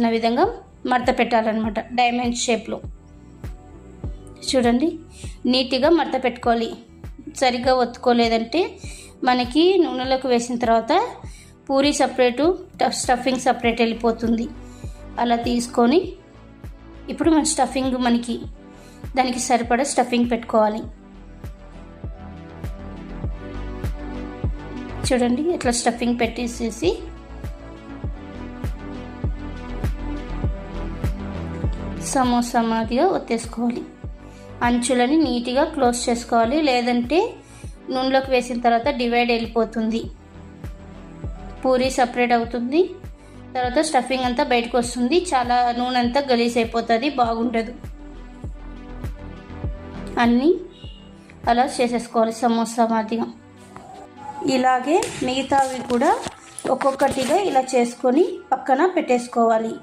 ఉన్న విధంగా మడత పెట్టాలన్నమాట డైమండ్ షేప్లో చూడండి నీట్గా మడత పెట్టుకోవాలి. సరిగ్గా ఒత్తుకోలేదంటే మనకి నూనెలోకి వేసిన తర్వాత పూరి సపరేటు స్టఫింగ్ సపరేట్ వెళ్ళిపోతుంది. అలా తీసుకొని ఇప్పుడు మన స్టఫింగ్ మనకి దానికి సరిపడా స్టఫింగ్ పెట్టుకోవాలి. చూడండి ఇట్లా స్టఫింగ్ పెట్టేసేసి సమోసా మాదిగా ఒత్తేసుకోవాలి. అంచులని నీట్గా క్లోజ్ చేసుకోవాలి. లేదంటే నూనెలోకి వేసిన తర్వాత డివైడ్ వెళ్ళిపోతుంది. పూరి సపరేట్ అవుతుంది. తర్వాత స్టఫింగ్ అంతా బయటకు వస్తుంది. చాలా నూనె అంతా గలీజ్ అయిపోతుంది. బాగుండదు. అన్నీ అలా చేసేసుకోవాలి సమోసా మాదిగా. ఇలాగే మిగతావి కూడా ఒక్కొక్కటిగా ఇలా చేసుకొని పక్కన పెట్టేసుకోవాలి.